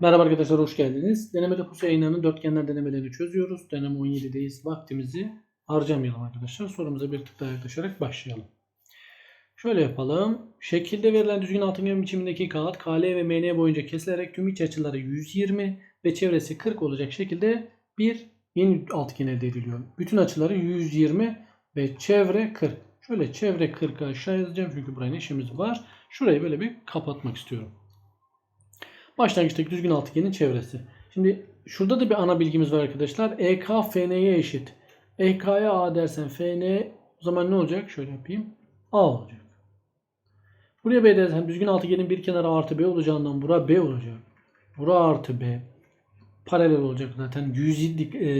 Merhaba arkadaşlar hoş geldiniz. Deneme deposu yayınlarının dörtgenler denemelerini çözüyoruz. Deneme 17'deyiz. Vaktimizi harcamayalım arkadaşlar. Sorumuza bir tık daha yaklaşarak başlayalım. Şöyle yapalım. Şekilde verilen düzgün altıgen biçimindeki kağıt KL ve MN boyunca kesilerek tüm iç açıları 120 ve çevresi 40 olacak şekilde bir yeni altıgen elde ediliyor. Bütün açıları 120 ve çevre 40. Şöyle çevre 40'ı aşağı yazacağım çünkü buraya işimiz var. Şurayı böyle bir kapatmak istiyorum. Başlangıçtaki düzgün altıgenin çevresi. Şimdi şurada da bir ana bilgimiz var arkadaşlar. EK FN'ye eşit. EK'ya A dersen FN o zaman ne olacak? Şöyle yapayım. A olacak. Buraya B dersen düzgün altıgenin bir kenarı artı B olacağından bura B olacak. Bura artı B. Paralel olacak zaten. 107, e,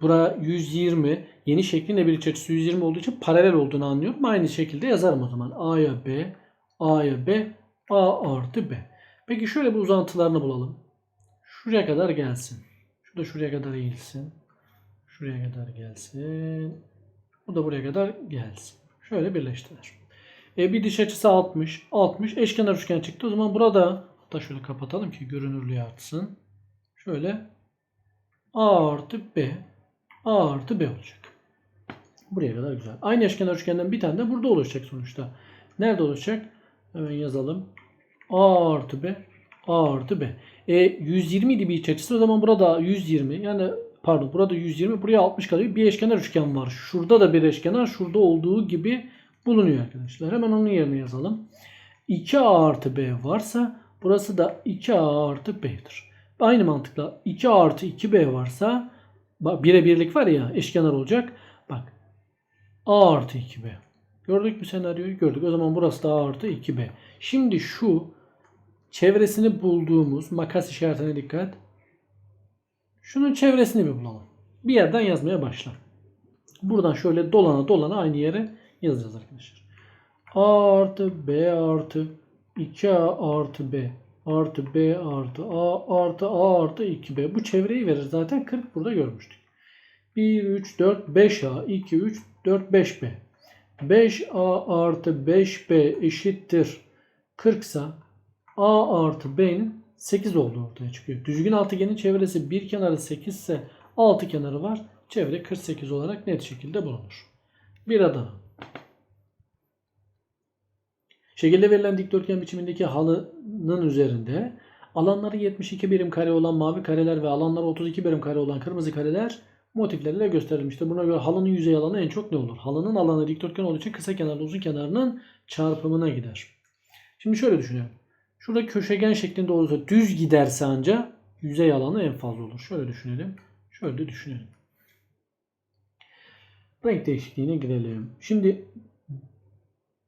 bura 120. Yeni şeklinde bir iç açısı 120 olduğu için paralel olduğunu anlıyorum. Aynı şekilde yazarım o zaman. A'ya B, A'ya B, A artı B. Peki şöyle bir uzantılarını bulalım. Şuraya kadar gelsin. Şu da şuraya kadar eğilsin. Şuraya kadar gelsin. Bu da buraya kadar gelsin. Şöyle birleştiler. E bir diş açısı 60. 60 eşkenar üçgen çıktı. O zaman burada hatta şöyle kapatalım ki görünürlüğü artsın. Şöyle A artı B A artı B olacak. Buraya kadar güzel. Aynı eşkenar üçgenden bir tane de burada oluşacak sonuçta. Nerede olacak? Hemen yazalım. A artı B A artı B. E 120 idi bir iç açısı. O zaman burada 120. Yani pardon burada 120. Buraya 60 kalıyor. Bir eşkenar üçgen var. Şurada da bir eşkenar. Şurada olduğu gibi bulunuyor arkadaşlar. Hemen onun yerine yazalım. 2A artı B varsa burası da 2A artı B'dir. Aynı mantıkla 2A artı 2B varsa bire birlik var ya eşkenar olacak. Bak A artı 2B. Gördük mü senaryoyu? Gördük. O zaman burası da A artı 2B. Şimdi şu çevresini bulduğumuz makas işaretine dikkat. Şunun çevresini bir bulalım. Bir yerden yazmaya başla. Buradan şöyle dolana dolana aynı yere yazacağız arkadaşlar. A artı B artı 2A artı B artı B artı A artı A artı 2B. Bu çevreyi verir zaten 40 burada görmüştük. 1, 3, 4, 5A, 2, 3, 4, 5B. 5A artı 5B eşittir 40 ise A artı B'nin 8 olduğu ortaya çıkıyor. Düzgün altıgenin çevresi bir kenarı 8 ise 6 kenarı var. Çevre 48 olarak net şekilde bulunur. Bir Adana. Şekilde verilen dikdörtgen biçimindeki halının üzerinde alanları 72 birim kare olan mavi kareler ve alanları 32 birim kare olan kırmızı kareler motiflerle gösterilmiştir. Buna göre halının yüzey alanı en çok ne olur? Halının alanı dikdörtgen olduğu için kısa kenarla uzun kenarının çarpımına gider. Şimdi şöyle düşünelim. Şurada köşegen şeklinde olursa düz giderse ancak yüzey alanı en fazla olur. Şöyle düşünelim. Şöyle de düşünelim. Renk değişikliğine girelim. Şimdi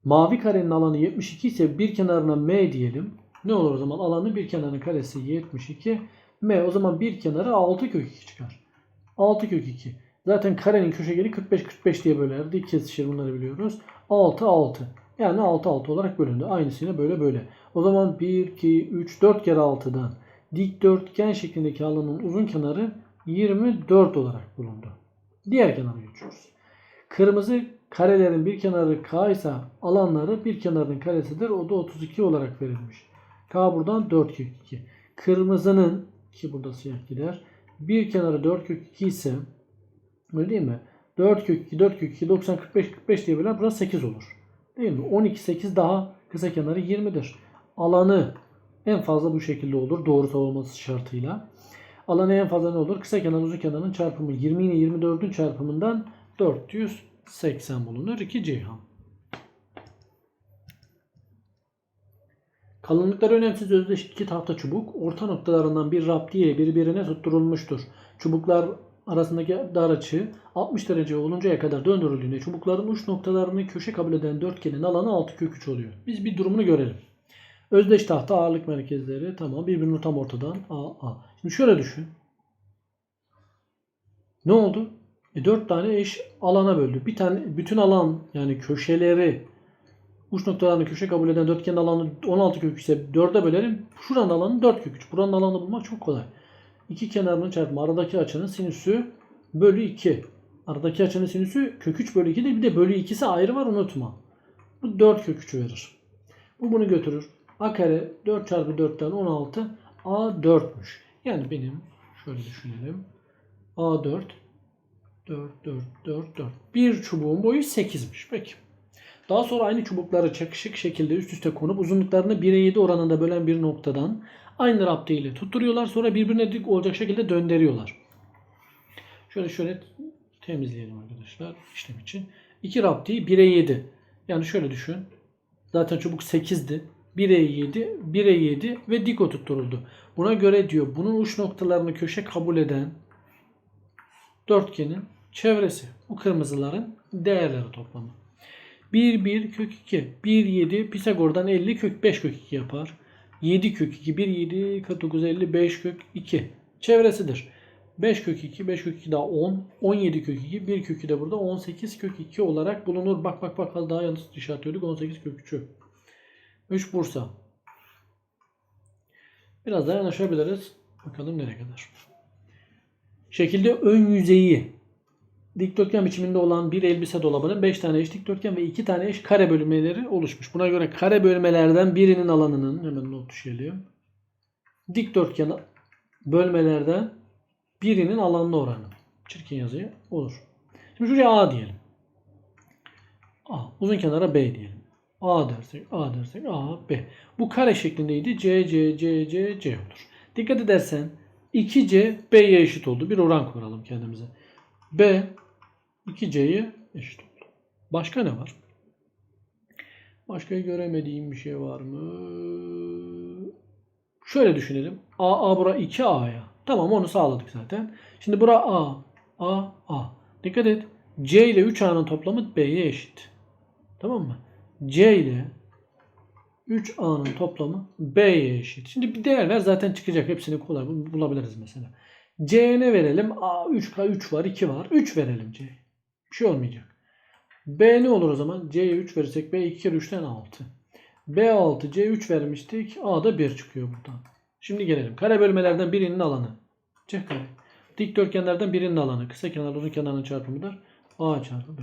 mavi karenin alanı 72 ise bir kenarına m diyelim. Ne olur o zaman? Alanı bir kenarının karesi 72. m o zaman bir kenarı 6 kök 2 çıkar. 6 kök 2. Zaten karenin köşegeni 45 45 diye bölerdi. Kesişir bunları biliyoruz. 6 6. Yani 6 6 olarak bölündü. Aynısıyla böyle böyle. O zaman 1 2 3 4 kere 6'dan dikdörtgen şeklindeki alanın uzun kenarı 24 olarak bulundu. Diğer kenara geçiyoruz. Kırmızı karelerin bir kenarı k ise alanları bir kenarının karesidir. O da 32 olarak verilmiş. K buradan 4 kök 2. Kırmızının ki burada siyah gider. Bir kenarı 4 kök 2 ise öyle değil mi? 4 kök 2, 4 kök 2, 90, 45, 45 diye böler. Burası 8 olur. Değil mi? 12, 8 daha kısa kenarı 20'dir. Alanı en fazla bu şekilde olur. Doğru olması şartıyla. Alanı en fazla ne olur? Kısa kenar uzun kenarın çarpımı 20 ile 24'ün çarpımından 480 bulunur. 2 Ceyhan. Kalınlıkları önemsiz özdeş iki tahta çubuk orta noktalarından bir raptiye birbirine tutturulmuştur. Çubuklar arasındaki dar açı 60 derece oluncaya kadar döndürüldüğünde çubukların uç noktalarını köşe kabul eden dörtgenin alanı 6 kök 3 oluyor. Biz bir durumunu görelim. Özdeş tahta ağırlık merkezleri tamam birbirini tam ortadan A A. Şimdi şöyle düşün. Ne oldu? E 4 tane eş alana böldü. Bir tane bütün alan yani köşeleri uç noktalarını köşe kabul eden dörtgenin alanı 16 kök 3 ise 4'e bölelim. Şuranın alanı 4 kök 3. Buranın alanını bulmak çok kolay. İki kenarının çarpımı aradaki açının sinüsü bölü 2. Aradaki açının sinüsü kök 3 bölü 2 değil bir de bölü 2'si ayrı var unutma. Bu 4 kök 3'ü verir. Bu bunu götürür. A kare 4 çarpı 4'ten 16. A4'müş. Yani benim şöyle düşünelim. A4 4 4 4 4. Bir çubuğun boyu 8'miş. Peki. Daha sonra aynı çubukları çakışık şekilde üst üste konup uzunluklarını 1'e 7 oranında bölen bir noktadan aynı rapte ile tutturuyorlar. Sonra birbirine dik olacak şekilde döndürüyorlar. Şöyle şöyle temizleyelim arkadaşlar işlem için. İki raptiyi 1'e 7. Yani şöyle düşün. Zaten çubuk 8'di. 1'e 7, 1'e 7 ve dik oturtturuldu. Buna göre diyor bunun uç noktalarını köşe kabul eden dörtgenin çevresi. Bu kırmızıların değerleri toplamı. 1 1 kök 2. 1 7 Pisagor'dan 50 kök 5 kök 2 yapar. 7 kök 2 1 7 49 50 5 kök 2 çevresidir. 5 kök 2 5 kök 2 daha 10 17 kök 2 1 kök 2 de burada 18 kök 2 olarak bulunur. Bak bak bak az daha yanlış işaretliyorduk 18 kök 3'ü. 3 Bursa. Biraz daha yanaşabiliriz. Bakalım nereye kadar. Şekilde ön yüzeyi dikdörtgen biçiminde olan bir elbise dolabının 5 tane eş dikdörtgen ve 2 tane eş kare bölmeleri oluşmuş. Buna göre kare bölmelerden birinin alanının hemen not düşelim. Dikdörtgen bölmelerden birinin alanına oranı. Çirkin yazıyı olur. Şimdi şuraya A diyelim. A. Uzun kenara B diyelim. A dersek A dersek A B. Bu kare şeklindeydi. C C C C C olur. Dikkat edersen 2C B'ye eşit oldu. Bir oran kuralım kendimize. B 2C'ye eşit oldu. Başka ne var? Başka göremediğim bir şey var mı? Şöyle düşünelim. A, A bura 2A'ya. Tamam onu sağladık zaten. Şimdi bura A. A, A. Dikkat et. C ile 3A'nın toplamı B'ye eşit. Tamam mı? C ile 3A'nın toplamı B'ye eşit. Şimdi bir değerler zaten çıkacak. Hepsini kolay bul- bulabiliriz mesela. C'ye ne verelim? A 3K 3 var 2 var. 3 verelim C'ye. Bir şey olmayacak. B ne olur o zaman? C'ye 3 verirsek B 2 kere 3'ten 6. B 6 C 3 vermiştik. A da 1 çıkıyor buradan. Şimdi gelelim. Kare bölmelerden birinin alanı. C kare. Dikdörtgenlerden birinin alanı. Kısa kenar uzun kenarın çarpımıdır. A çarpı B.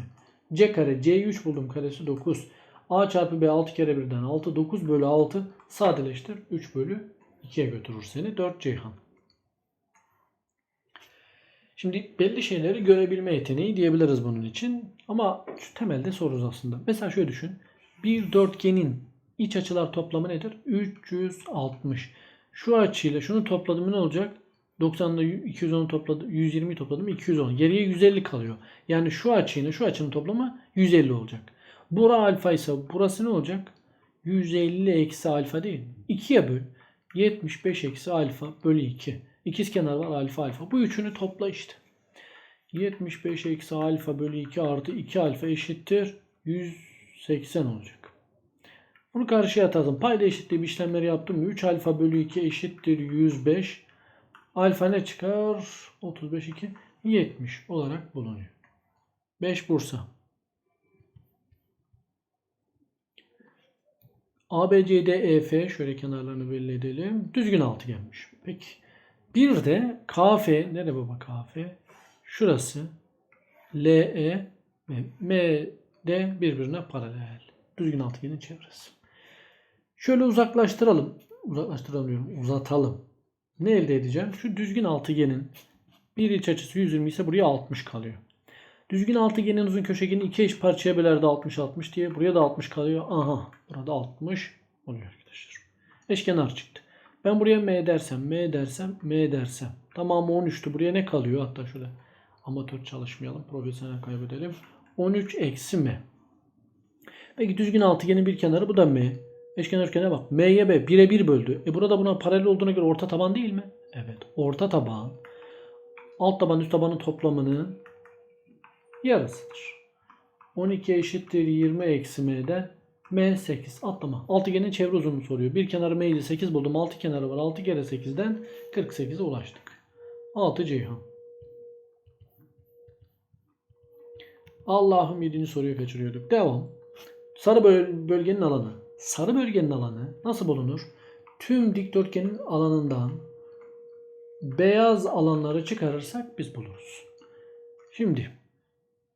C kare. C'yi 3 buldum. Karesi 9. A çarpı B 6 kere 1'den 6. 9 bölü 6 sadeleştir. 3 bölü 2'ye götürür seni. 4 Ceyhan. Şimdi belli şeyleri görebilme yeteneği diyebiliriz bunun için. Ama şu temelde soruz aslında. Mesela şöyle düşün. Bir dörtgenin iç açılar toplamı nedir? 360. Şu açıyla şunu topladım ne olacak? 90'da 210'u topladım, 120'yi topladım 210. Geriye 150 kalıyor. Yani şu açıyla şu açının toplamı 150 olacak. Bura alfa ise burası ne olacak? 150 eksi alfa değil mi? 2'ye böl. 75 eksi alfa bölü 2. İkizkenar var alfa alfa. Bu üçünü topla işte. 75 eksi alfa bölü 2 artı 2 alfa eşittir 180 olacak. Bunu karşıya atadım. Payda eşitliği işlemleri yaptım. 3 alfa bölü 2 eşittir 105. Alfa ne çıkar? 35 2 70 olarak bulunuyor. 5 Bursa. ABCDEF şöyle kenarlarını belli edelim. Düzgün altıgenmiş. Peki. Bir de KF nere baba KF? Şurası LE ve MD birbirine paralel. Düzgün altıgenin çevresi. Şöyle uzaklaştıralım. Uzaklaştıralım. Uzatalım. Ne elde edeceğim? Şu düzgün altıgenin bir iç açısı 120 ise buraya 60 kalıyor. Düzgün altıgenin uzun köşegeni iki eş parçaya bölerdi 60 60 diye. Buraya da 60 kalıyor. Aha. Burada 60 oluyor arkadaşlar. Eşkenar çıktı. Ben buraya M dersem, M dersem, M dersem. Tamamı 13'tü. Buraya ne kalıyor? Hatta şöyle amatör çalışmayalım. Profesyonel kaybedelim. 13 eksi M. Peki düzgün altıgenin bir kenarı bu da M. Eşkenar üçgene bak. M'ye B 1'e 1 böldü. E burada buna paralel olduğuna göre orta taban değil mi? Evet. Orta taban alt taban üst tabanın toplamının yarısıdır. 12 eşittir 20 eksi m'den m 8 atlama. Altıgenin çevre uzunluğunu soruyor. Bir kenarı m ile 8 buldum. 6 kenarı var. 6 kere 8'den 48'e ulaştık. 6 Ceyhan. Allah'ım 7. soruyu kaçırıyorduk. Devam. Sarı böl- bölgenin alanı. Sarı bölgenin alanı nasıl bulunur? Tüm dikdörtgenin alanından beyaz alanları çıkarırsak biz buluruz. Şimdi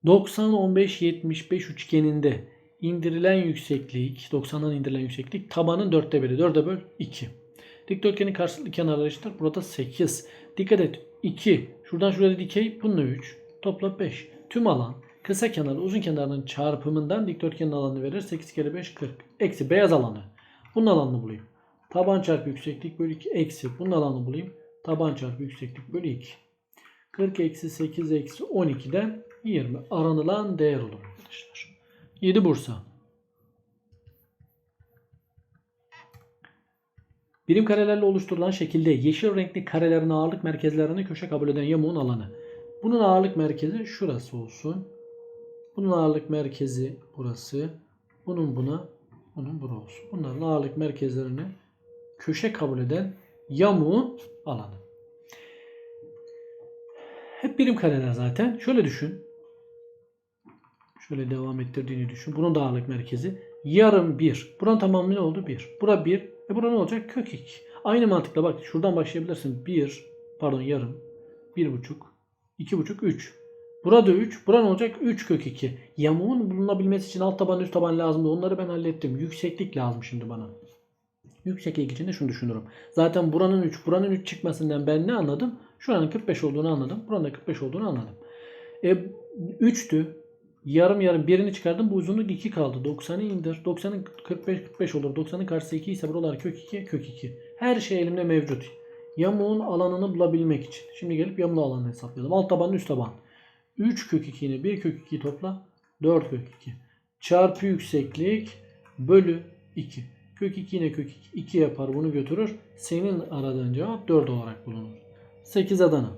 90 15 75 üçgeninde indirilen yükseklik 90'dan indirilen yükseklik tabanın 4'te biri 4'e böl 2. Dikdörtgenin karşılıklı kenarları eşittir. Burada 8. Dikkat et. 2. Şuradan şuraya dikey. Bununla 3. Topla 5. Tüm alan kısa kenarla uzun kenarının çarpımından dikdörtgenin alanını verir. 8 kere 5 40. Eksi beyaz alanı. Bunun alanını bulayım. Taban çarpı yükseklik bölü 2 eksi. Bunun alanını bulayım. Taban çarpı yükseklik bölü 2. 40 eksi 8 eksi 12'den 20 aranılan değer olur arkadaşlar. 7 Bursa. Birim karelerle oluşturulan şekilde yeşil renkli karelerin ağırlık merkezlerini köşe kabul eden yamuğun alanı. Bunun ağırlık merkezi şurası olsun. Bunun ağırlık merkezi burası. Bunun buna, bunun bura olsun. Bunların ağırlık merkezlerini köşe kabul eden yamuğun alanı. Hep birim kareler zaten. Şöyle düşün. Şöyle devam ettirdiğini düşün. Bunun da merkezi. Yarım 1. Buranın tamamı ne oldu? 1. Bura 1. E bura ne olacak? Kök 2. Aynı mantıkla bak şuradan başlayabilirsin. 1. Pardon yarım. 1,5. 2,5. 3. Burada 3. Bura ne olacak? 3 kök 2. Yamuğun bulunabilmesi için alt taban üst taban lazımdı. Onları ben hallettim. Yükseklik lazım şimdi bana. Yükseklik için de şunu düşünürüm. Zaten buranın 3, buranın 3 çıkmasından ben ne anladım? Şuranın 45 olduğunu anladım. Buranın da 45 olduğunu anladım. E 3'tü. Yarım yarım birini çıkardım. Bu uzunluk 2 kaldı. 90'ı indir. 90'ın 45 45 olur. 90'ın karşısı 2 ise buralar kök 2 kök 2. Her şey elimde mevcut. Yamuğun alanını bulabilmek için. Şimdi gelip yamuğun alanını hesaplayalım. Alt taban üst taban. 3 kök 2 ile 1 kök 2'yi topla. 4 kök 2. Çarpı yükseklik bölü 2. Kök 2 yine kök 2. 2 yapar bunu götürür. Senin aradığın cevap 4 olarak bulunur. 8 Adana.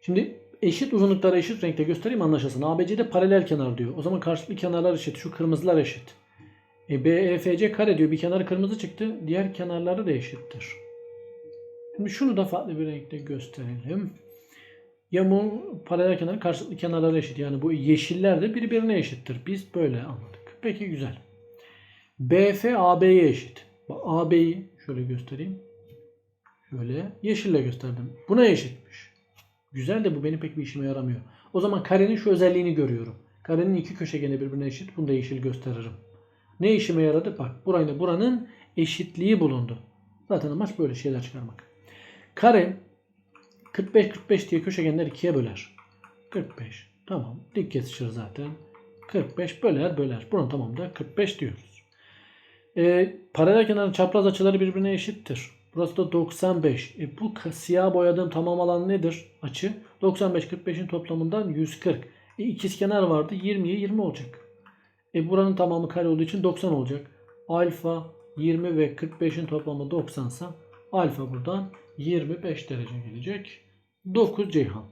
Şimdi eşit uzunlukları eşit renkte göstereyim anlaşılsın. ABC'de paralel kenar diyor. O zaman karşılıklı kenarlar eşit. Şu kırmızılar eşit. E, BEFC kare diyor. Bir kenarı kırmızı çıktı. Diğer kenarları da eşittir. Şimdi şunu da farklı bir renkte gösterelim. Yamuğun paralel kenarı karşılıklı kenarları eşit. Yani bu yeşiller de birbirine eşittir. Biz böyle anladık. Peki güzel. BF AB'ye eşit. Bak AB'yi şöyle göstereyim. Şöyle yeşille gösterdim. Buna eşitmiş. Güzel de bu benim pek bir işime yaramıyor. O zaman karenin şu özelliğini görüyorum. Karenin iki köşegeni birbirine eşit. Bunu da yeşil gösteririm. Ne işime yaradı? Bak burayla buranın eşitliği bulundu. Zaten amaç böyle şeyler çıkarmak. Kare 45-45 diye köşegenler ikiye böler. 45. Tamam. Dik kesişir zaten. 45 böler böler. Bunun tamamı da 45 diyoruz. Ee, paralel kenarın çapraz açıları birbirine eşittir. Burası da 95. E bu siyah boyadığım tamam alan nedir? Açı. 95 45'in toplamından 140. E ikizkenar vardı. 20'ye 20 olacak. E buranın tamamı kare olduğu için 90 olacak. Alfa 20 ve 45'in toplamı 90 ise alfa buradan 25 derece gelecek. 9 Ceyhan.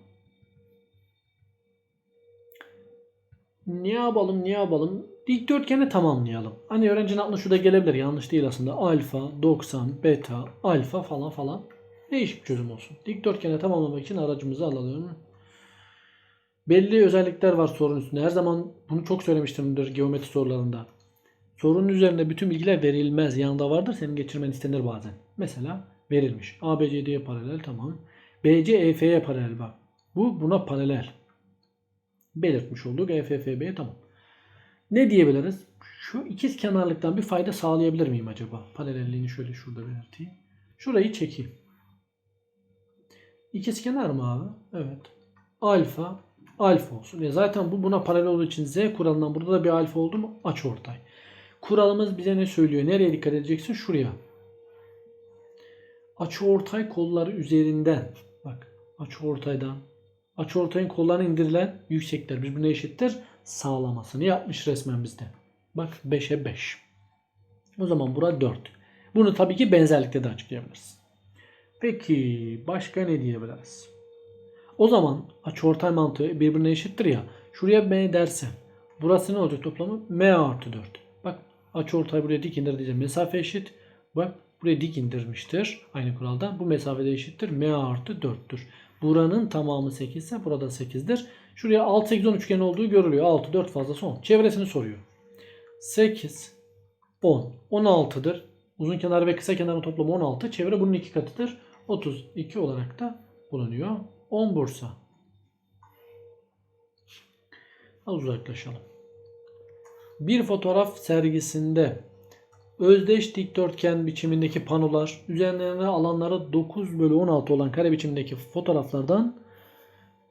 Ne yapalım ne yapalım? Dikdörtgeni tamamlayalım. Hani öğrencinin aklına şu da gelebilir. Yanlış değil aslında. Alfa, 90, beta, alfa falan falan. Değişik bir çözüm olsun. Dikdörtgeni tamamlamak için aracımızı alalım. Belli özellikler var sorunun üstünde. Her zaman bunu çok söylemiştimdir geometri sorularında. Sorunun üzerinde bütün bilgiler verilmez. Yanında vardır senin geçirmen istenir bazen. Mesela verilmiş. ABCD'ye paralel tamam. BC EF'ye paralel bak. Bu buna paralel. Belirtmiş olduk. EFFB'ye tamam. Ne diyebiliriz? Şu ikiz kenarlıktan bir fayda sağlayabilir miyim acaba? Paralelliğini şöyle şurada belirteyim. Şurayı çekeyim. İkiz kenar mı abi? Evet. Alfa, alfa olsun. E zaten bu buna paralel olduğu için Z kuralından burada da bir alfa oldu mu? Aç ortay. Kuralımız bize ne söylüyor? Nereye dikkat edeceksin? Şuraya. Açı ortay kolları üzerinden. Bak açı ortaydan. Açı ortayın kollarına indirilen yüksekler birbirine eşittir. Sağlamasını yapmış resmen bizde. Bak 5'e 5. O zaman bura 4. Bunu tabii ki benzerlikte de açıklayabiliriz. Peki başka ne diyebiliriz? O zaman açıortay mantığı birbirine eşittir ya. Şuraya m dersen burası ne olacak toplamı? m artı 4. Bak açıortay buraya dik indir diyeceğim. Mesafe eşit. Bak buraya dik indirmiştir. Aynı kuralda. Bu mesafede eşittir. m artı 4'tür. Buranın tamamı 8 ise burada 8'dir. Şuraya 6 8 10 üçgen olduğu görülüyor. 6 4 fazlası 10. Çevresini soruyor. 8 10 16'dır. Uzun kenar ve kısa kenarın toplamı 16. Çevre bunun iki katıdır. 32 olarak da bulunuyor. 10 Bursa. Az uzaklaşalım. Bir fotoğraf sergisinde özdeş dikdörtgen biçimindeki panolar, üzerlerine alanları 9 bölü 16 olan kare biçimindeki fotoğraflardan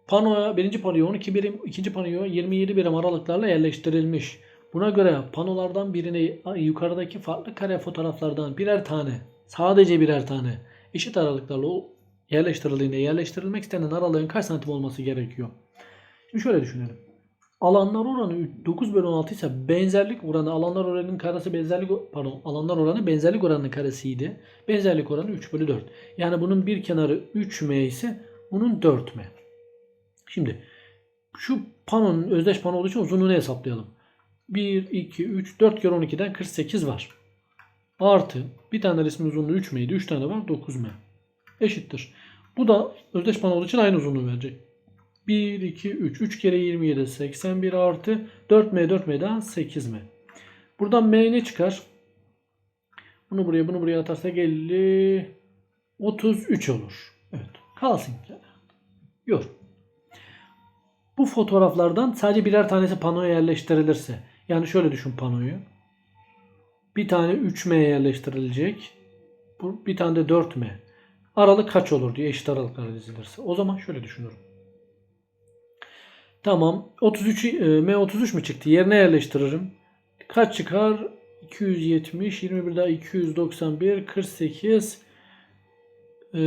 panoya, birinci panoya 12 birim, ikinci panoya 27 birim aralıklarla yerleştirilmiş. Buna göre panolardan birini yukarıdaki farklı kare fotoğraflardan birer tane, sadece birer tane eşit aralıklarla yerleştirildiğinde yerleştirilmek istenen aralığın kaç santim olması gerekiyor? Şimdi şöyle düşünelim. Alanlar oranı 9 bölü 16 ise benzerlik oranı alanlar oranının karesi benzerlik pardon alanlar oranı benzerlik oranının karesiydi. Benzerlik oranı 3 bölü 4. Yani bunun bir kenarı 3m ise bunun 4m. Şimdi şu panonun özdeş pano olduğu için uzunluğunu hesaplayalım. 1, 2, 3, 4 kere 12'den 48 var. Artı bir tane resmin uzunluğu 3m'ydi. 3 tane var 9m. Eşittir. Bu da özdeş pano olduğu için aynı uzunluğu verecek. 1, 2, 3. 3 kere 27 81 artı 4m 4m'den 8m. Buradan m ne çıkar? Bunu buraya bunu buraya atarsak 50 33 olur. Evet. Kalsın. Yor. Bu fotoğraflardan sadece birer tanesi panoya yerleştirilirse yani şöyle düşün panoyu. Bir tane 3M yerleştirilecek. Bir tane de 4M. Aralık kaç olur diye eşit aralıklara dizilirse. O zaman şöyle düşünürüm. Tamam. 33 M33 mü çıktı? Yerine yerleştiririm. Kaç çıkar? 270, 21 daha 291, 48. Ee,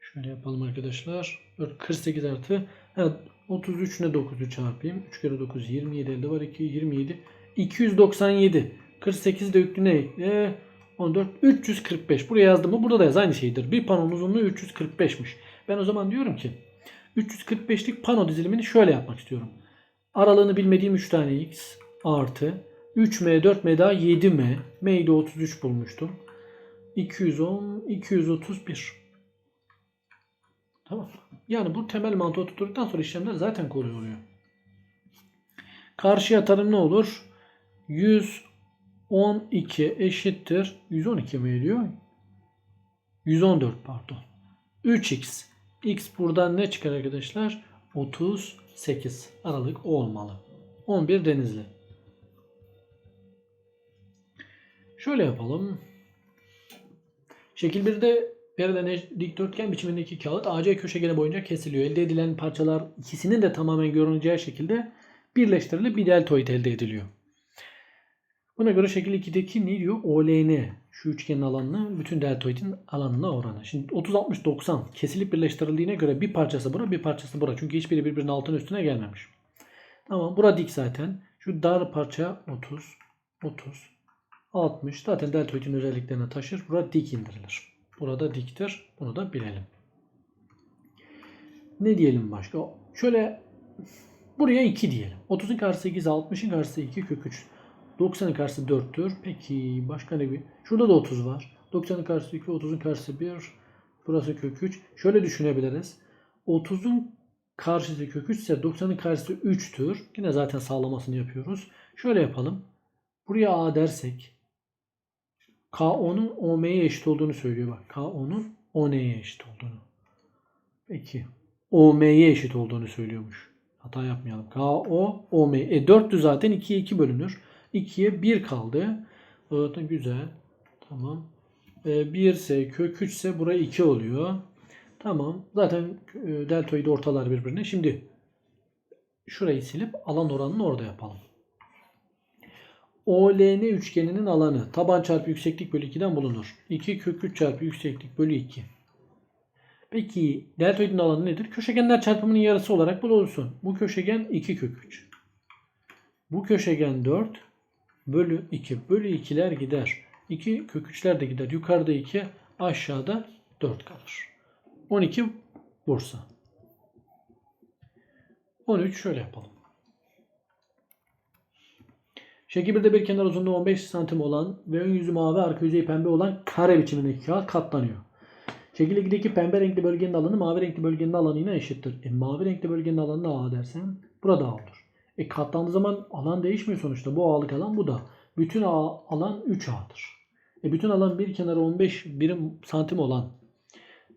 şöyle yapalım arkadaşlar. 48 artı. Ha, 33 ne 9'u çarpayım. 3 kere 9 27 elde var. 2 27. 297. 48 de yüklü ne ekle? 14 345. Buraya yazdım mı? Burada da yaz aynı şeydir. Bir panonun uzunluğu 345'miş. Ben o zaman diyorum ki 345'lik pano dizilimini şöyle yapmak istiyorum. Aralığını bilmediğim 3 tane x artı 3m 4m daha 7m. m'yi de 33 bulmuştum. 210 231. Tamam. Yani bu temel mantığı tutturduktan sonra işlemler zaten kolay oluyor. Karşıya atarım ne olur? 112 eşittir. 112 mi ediyor? 114 pardon. 3x. X buradan ne çıkar arkadaşlar? 38. Aralık olmalı. 11 denizli. Şöyle yapalım. Şekil 1'de verilen dikdörtgen biçimindeki kağıt AC köşegeni boyunca kesiliyor. Elde edilen parçalar ikisinin de tamamen görüneceği şekilde birleştirilip bir deltoid elde ediliyor. Buna göre şekil 2'deki ne diyor? OLN şu üçgenin alanını bütün deltoidin alanına oranı. Şimdi 30 60 90 kesilip birleştirildiğine göre bir parçası bura bir parçası bura. Çünkü hiçbiri birbirinin altına üstüne gelmemiş. Tamam bura dik zaten. Şu dar parça 30 30 60 zaten deltoidin özelliklerini taşır. Bura dik indirilir. Burada diktir. Bunu da bilelim. Ne diyelim başka? Şöyle buraya 2 diyelim. 30'un karşısı 8, 60'ın karşısı 2 kök 3. 90'ın karşısı 4'tür. Peki başka ne bir? Şurada da 30 var. 90'ın karşısı 2, 30'un karşısı 1. Burası kök 3. Şöyle düşünebiliriz. 30'un karşısı kök 3 ise 90'ın karşısı 3'tür. Yine zaten sağlamasını yapıyoruz. Şöyle yapalım. Buraya A dersek K10'un OM'ye eşit olduğunu söylüyor bak. K10'un ON'ye eşit olduğunu. Peki. OM'ye eşit olduğunu söylüyormuş. Hata yapmayalım. KO OM. E 4'tü zaten 2'ye 2 bölünür. 2'ye 1 kaldı. Zaten güzel. Tamam. E, 1 ise kök 3 ise buraya 2 oluyor. Tamam. Zaten e, deltoid ortalar birbirine. Şimdi şurayı silip alan oranını orada yapalım. OLN üçgeninin alanı taban çarpı yükseklik bölü 2'den bulunur. 2 kök 3 çarpı yükseklik bölü 2. Peki deltoidin alanı nedir? Köşegenler çarpımının yarısı olarak bulunsun. Bu köşegen 2 kök 3. Bu köşegen 4 bölü 2. Bölü 2'ler gider. 2 kök 3'ler de gider. Yukarıda 2 aşağıda 4 kalır. 12 Bursa. 13 şöyle yapalım. Şekil 1'de bir kenar uzunluğu 15 santim olan ve ön yüzü mavi arka yüzeyi pembe olan kare biçimindeki kağıt katlanıyor. Şekil 2'deki pembe renkli bölgenin alanı mavi renkli bölgenin alanına eşittir. E, mavi renkli bölgenin alanına A dersen burada A olur. E katlandığı zaman alan değişmiyor sonuçta. Bu A'lık alan bu da. Bütün A, alan 3A'dır. E bütün alan bir kenarı 15 birim santim olan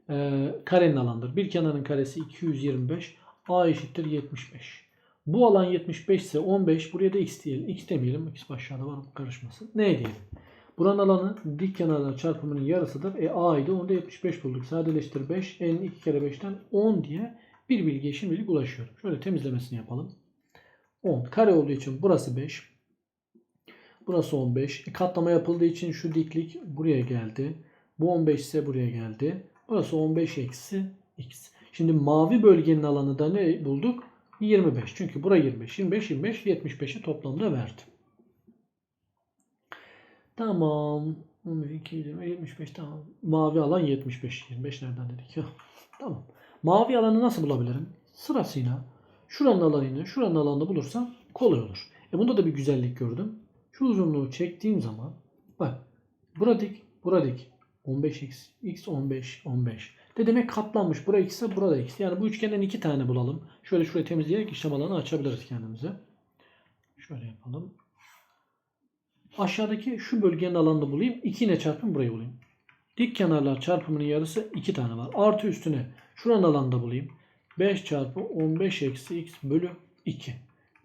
e, karenin alandır. Bir kenarın karesi 225. A eşittir 75. Bu alan 75 ise 15. Buraya da x diyelim. X demeyelim. X aşağıda var karışmasın. Ne diyelim? Buranın alanı dik kenarlar çarpımının yarısıdır. E A idi. Onda 75 bulduk. Sadeleştir 5. N 2 kere 5'ten 10 diye bir bilgiye şimdilik ulaşıyorum. Şöyle temizlemesini yapalım. 10. Kare olduğu için burası 5. Burası 15. E, katlama yapıldığı için şu diklik buraya geldi. Bu 15 ise buraya geldi. Burası 15 eksi x. Şimdi mavi bölgenin alanı da ne bulduk? 25. Çünkü bura 25. 25, 25, 75'i toplamda verdi. Tamam. 11, 2, 20, 75 tamam. Mavi alan 75. 25 nereden dedik ya? Tamam. Mavi alanı nasıl bulabilirim? Sırasıyla şuranın alanını, şuranın alanını bulursam kolay olur. E bunda da bir güzellik gördüm. Şu uzunluğu çektiğim zaman bak bura dik, bura dik. 15x, x 15, 15. De demek katlanmış. Bura x burada x. Yani bu üçgenden iki tane bulalım. Şöyle şurayı temizleyerek işlem alanı açabiliriz kendimize. Şöyle yapalım. Aşağıdaki şu bölgenin alanını bulayım. 2 ile çarpın burayı bulayım. Dik kenarlar çarpımının yarısı 2 tane var. Artı üstüne şuranın alanını da bulayım. 5 çarpı 15 eksi x bölü 2.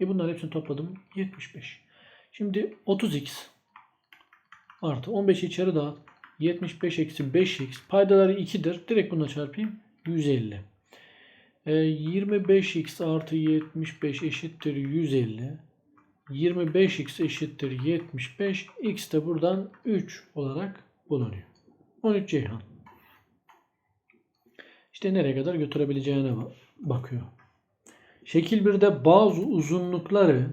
E bunların hepsini topladım. 75. Şimdi 30x artı 15 içeri dağıt. 75 eksi 5x. Paydaları 2'dir. Direkt bununla çarpayım. 150. E, 25x artı 75 eşittir 150. 25x eşittir 75. X de buradan 3 olarak bulunuyor. 13 Ceyhan. İşte nereye kadar götürebileceğine ba- bakıyor. Şekil 1'de bazı uzunlukları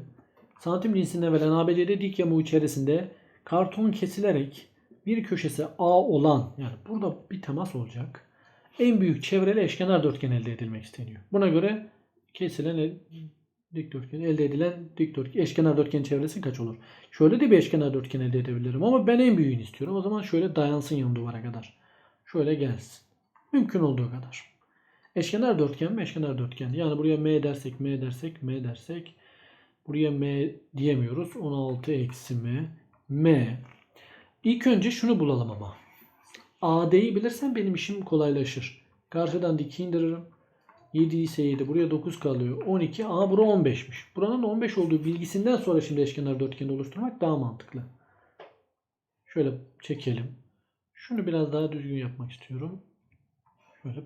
santim cinsinde verilen ABCD dik yamuğu içerisinde karton kesilerek bir köşesi A olan yani burada bir temas olacak. En büyük çevreli eşkenar dörtgen elde edilmek isteniyor. Buna göre kesilen dikdörtgen elde edilen dikdörtgen eşkenar dörtgen çevresi kaç olur? Şöyle de bir eşkenar dörtgen elde edebilirim ama ben en büyüğünü istiyorum. O zaman şöyle dayansın yan duvara kadar. Şöyle gelsin. Mümkün olduğu kadar. Eşkenar dörtgen mi? Eşkenar dörtgen. Yani buraya M dersek, M dersek, M dersek. Buraya M diyemiyoruz. 16 eksi M. M. İlk önce şunu bulalım ama. AD'yi bilirsen benim işim kolaylaşır. Karşıdan dik indiririm. 7 ise 7. Buraya 9 kalıyor. 12. Aa bura 15'miş. Buranın 15 olduğu bilgisinden sonra şimdi eşkenar dörtgeni oluşturmak daha mantıklı. Şöyle çekelim. Şunu biraz daha düzgün yapmak istiyorum. Şöyle.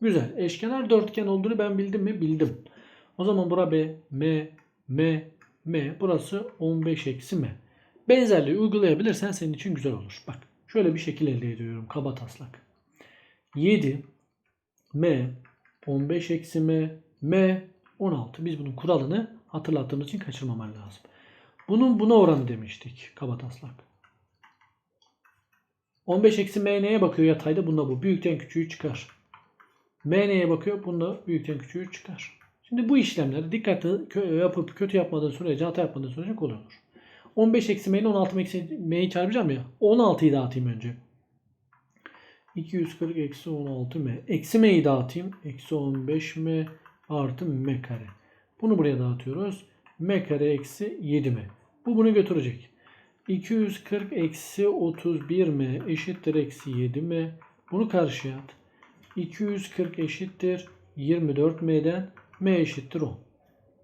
Güzel. Eşkenar dörtgen olduğunu ben bildim mi? Bildim. O zaman bura B, M, M, M. Burası 15 eksi M. Benzerliği uygulayabilirsen senin için güzel olur. Bak şöyle bir şekil elde ediyorum. Kaba taslak. 7 M 15 eksi M M 16. Biz bunun kuralını hatırlattığımız için kaçırmaman lazım. Bunun buna oranı demiştik. Kaba taslak. 15 eksi M neye bakıyor yatayda? Bunda bu. Büyükten küçüğü çıkar. M neye bakıyor? Bunda büyükten küçüğü çıkar. Şimdi bu işlemleri dikkatli yapıp kötü yapmadığın sürece hata yapmadığın sürece kolay olur. 15 eksi m'nin 16 eksi m'yi çarpacağım ya. 16'yı dağıtayım önce. 240 eksi 16 m. Eksi m'yi dağıtayım. Eksi 15 m artı m kare. Bunu buraya dağıtıyoruz. m kare eksi 7 m. Bu bunu götürecek. 240 eksi 31 m eşittir eksi 7 m. Bunu karşıya at. 240 eşittir 24 m'den m eşittir 10.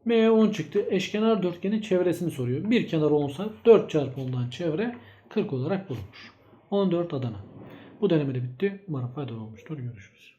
M 10 çıktı. Eşkenar dörtgenin çevresini soruyor. Bir kenar 10 ise 4 çarpı 10'dan çevre 40 olarak bulunmuş. 14 Adana. Bu deneme de bitti. Umarım faydalı olmuştur. Görüşürüz.